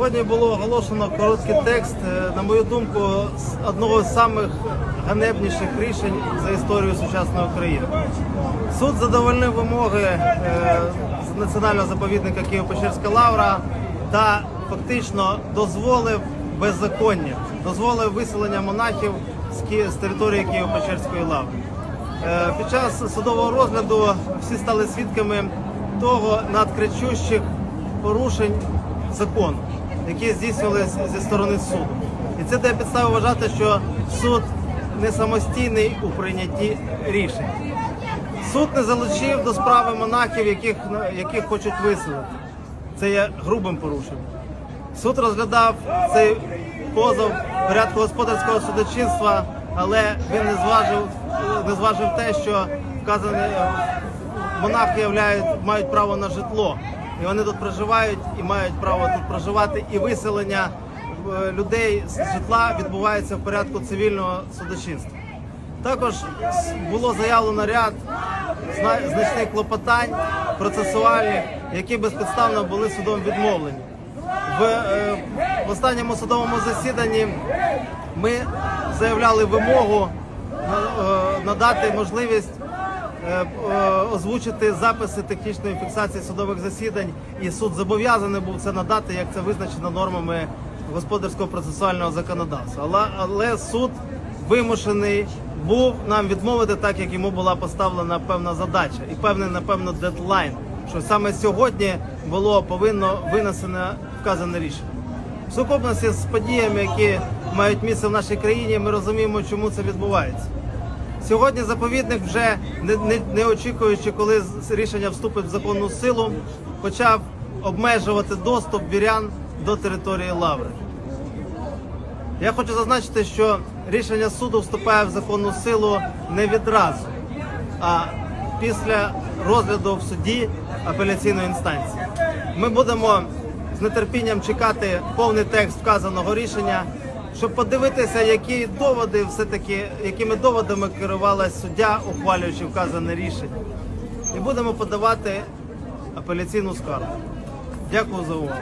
Сьогодні було оголошено короткий текст, е, на мою думку, з одного з самих ганебніших рішень за історію сучасної України. Суд задовольнив вимоги е, національного заповідника Києво-Печерська лавра та фактично дозволив беззаконня, дозволив виселення монахів з території Києво-Печерської лаври. Е, Під час судового розгляду всі стали свідками того надкричущих порушень закону, які здійснювалися зі сторони суду. І це дає підстави вважати, що суд не самостійний у прийнятті рішень. Суд не залучив до справи монахів, яких, яких хочуть виселити. Це є грубим порушенням. Суд розглядав цей позов порядку господарського судочинства, але він не зважив, не зважив те, що вказані е, монахи мають право на житло. І вони тут проживають і мають право тут проживати. І виселення е, людей з житла відбувається в порядку цивільного судочинства. Також було заявлено ряд зна- значних клопотань процесуальних, які безпідставно були судом відмовлені. В, е, в останньому судовому засіданні ми заявляли вимогу е, надати можливість озвучити записи технічної фіксації судових засідань, і суд зобов'язаний був це надати, як це визначено нормами господарського процесуального законодавства. Але, але суд вимушений був нам відмовити, так як йому була поставлена певна задача і певний, напевно, дедлайн, що саме сьогодні було повинно винесено вказане рішення. В сукупності з подіями, які мають місце в нашій країні, ми розуміємо, чому це відбувається. Сьогодні заповідник вже не, не, не очікуючи, коли рішення вступить в законну силу, почав обмежувати доступ вірян до території лаври. Я хочу зазначити, що рішення суду вступає в законну силу не відразу, а після розгляду в суді апеляційної інстанції. Ми будемо з нетерпінням чекати повний текст вказаного рішення, щоб подивитися, які доводи все-таки, якими доводами керувалась суддя, ухвалюючи вказане рішення. І будемо подавати апеляційну скаргу. Дякую за увагу.